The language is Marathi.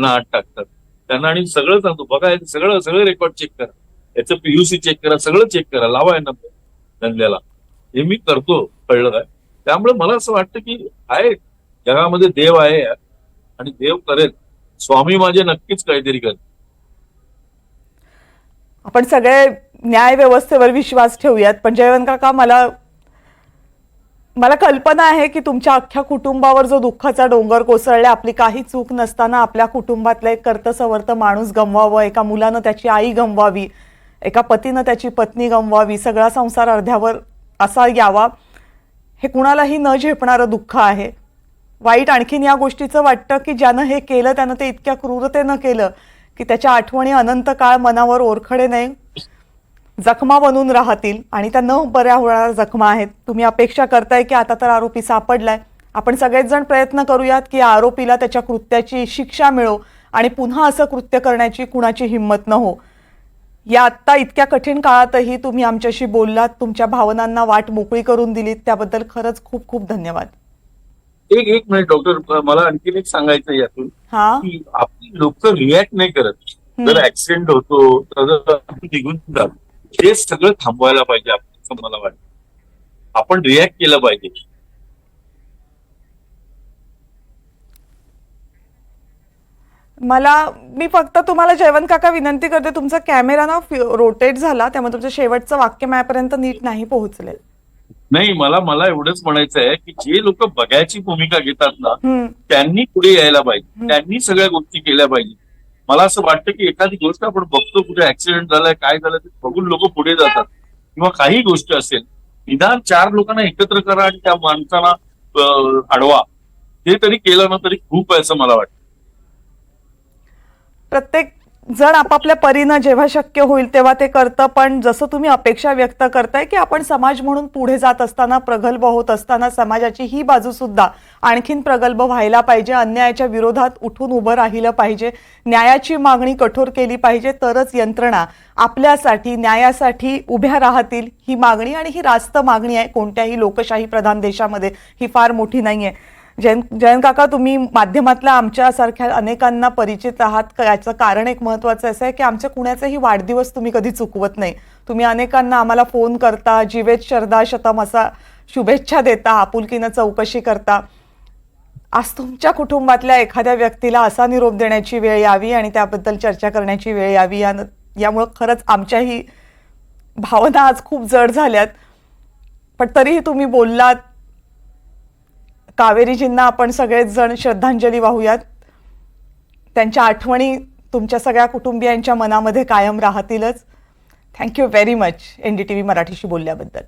त्यांना आत टाकतात. त्यांना आणि सगळं सांगतो बघा सगळं सगळं रेकॉर्ड चेक करा. याचं पीयूसी चेक करा सगळं चेक करा लावा यांना धंद्याला. हे मी करतो कळलं काय? त्यामुळे मला असं वाटतं की आहे जगामध्ये देव आहे आणि देव करेल. स्वामी माझे नक्कीच काहीतरी करेल. आपण सगळे न्याय व्यवस्थेवर विश्वास ठेवूयात. पण जयवंत काका मला मला कल्पना आहे की तुमच्या अख्ख्या कुटुंबावर जो दुःखाचा डोंगर कोसळला आपली काही चूक नसताना आपल्या कुटुंबातला एक कर्तसवर्त माणूस गमवावं एका मुलानं त्याची आई गमवावी एका पतीनं त्याची पत्नी गमवावी सगळा संसार अर्ध्यावर असा यावा हे कुणालाही न झेपणारं दुःख आहे. वाईट आणखीन या गोष्टीचं वाटतं की ज्यानं हे केलं त्यानं ते इतक्या क्रूरतेनं केलं की त्याच्या आठवणी अनंत काळ मनावर ओरखडे नाही. जखमा बनून राहतील आणि त्या न बऱ्या होणाऱ्या जखमा आहेत. तुम्ही अपेक्षा करताय की आता तर आरोपी सापडलाय. आपण सगळेच जण प्रयत्न करूयात की आरोपीला त्याच्या कृत्याची शिक्षा मिळो आणि पुन्हा असं कृत्य करण्याची कुणाची हिंमत न हो. या आत्ता इतक्या कठीण काळातही तुम्ही आमच्याशी बोललात तुमच्या भावनांना वाट मोकळी करून दिलीत त्याबद्दल खरंच खूप खूप धन्यवाद. एक एक मिनिट डॉक्टर मला आणखीन एक सांगायचं यातून. हा. की आपली लोक रिॲक्ट नाही करत. जर ऍक्सिडेंट होतो तर निघून जातो. हे सगळं थांबवायला पाहिजे आपण असं मला वाटतं. आपण रिॲक्ट केलं पाहिजे. मला मी फक्त तुम्हाला जयवंत काका विनंती करते तुमचा कॅमेरा ना रोटेट झाला त्यामुळे तुमचं शेवटचं वाक्य माझ्यापर्यंत नीट नाही पोहोचले नाही मला मला एवढंच म्हणायचं आहे की जे लोक बघायची भूमिका घेतात ना त्यांनी पुढे यायला पाहिजे. त्यांनी सगळ्या गोष्टी केल्या पाहिजे. मला असं वाटतं की एखादी गोष्ट आपण बघतो कुठे ऍक्सिडेंट झालाय काय झालं ते बघून लोक पुढे जातात. किंवा काही गोष्ट असेल निदान चार लोकांना एकत्र करा आणि त्या माणसाला अडवा. हे तरी केलं ना तरी खूप आहे असं मला वाटतं. प्रत्येक जण आपापल्या परीनं जेव्हा शक्य होईल तेव्हा ते करतं पण जसं तुम्ही अपेक्षा व्यक्त करताय की आपण समाज म्हणून पुढे जात असताना प्रगल्भ होत असताना समाजाची ही बाजू सुद्धा आणखीन प्रगल्भ व्हायला पाहिजे अन्यायाच्या विरोधात उठून उभं राहिलं पाहिजे न्यायाची मागणी कठोर केली पाहिजे तरच यंत्रणा आपल्यासाठी न्यायासाठी उभ्या राहतील ही मागणी आणि ही रास्त मागणी आहे कोणत्याही लोकशाही प्रधान देशामध्ये ही फार मोठी नाही आहे जयंत जयंत काका तुम्ही माध्यमातल्या आमच्यासारख्या अनेकांना परिचित आहात. याचं कारण एक महत्वाचं असं आहे की आमच्या कुणाचाही वाढदिवस तुम्ही कधी चुकवत नाही. तुम्ही अनेकांना आम्हाला फोन करता जीवेत शरदा शतम असा शुभेच्छा देता आपुलकीनं चौकशी करता. आज तुमच्या कुटुंबातल्या एखाद्या व्यक्तीला असा निरोप देण्याची वेळ यावी आणि त्याबद्दल चर्चा करण्याची वेळ यावी या यामुळं खरंच आमच्याही भावना आज खूप जड झाल्यात. पण तरीही तुम्ही बोललात कावेरीजींना आपण सगळेच जण श्रद्धांजली वाहूयात. त्यांच्या आठवणी तुमच्या सगळ्या कुटुंबियांच्या मनामध्ये कायम राहतीलच. Thank you very much N D T V मराठीशी बोलल्याबद्दल.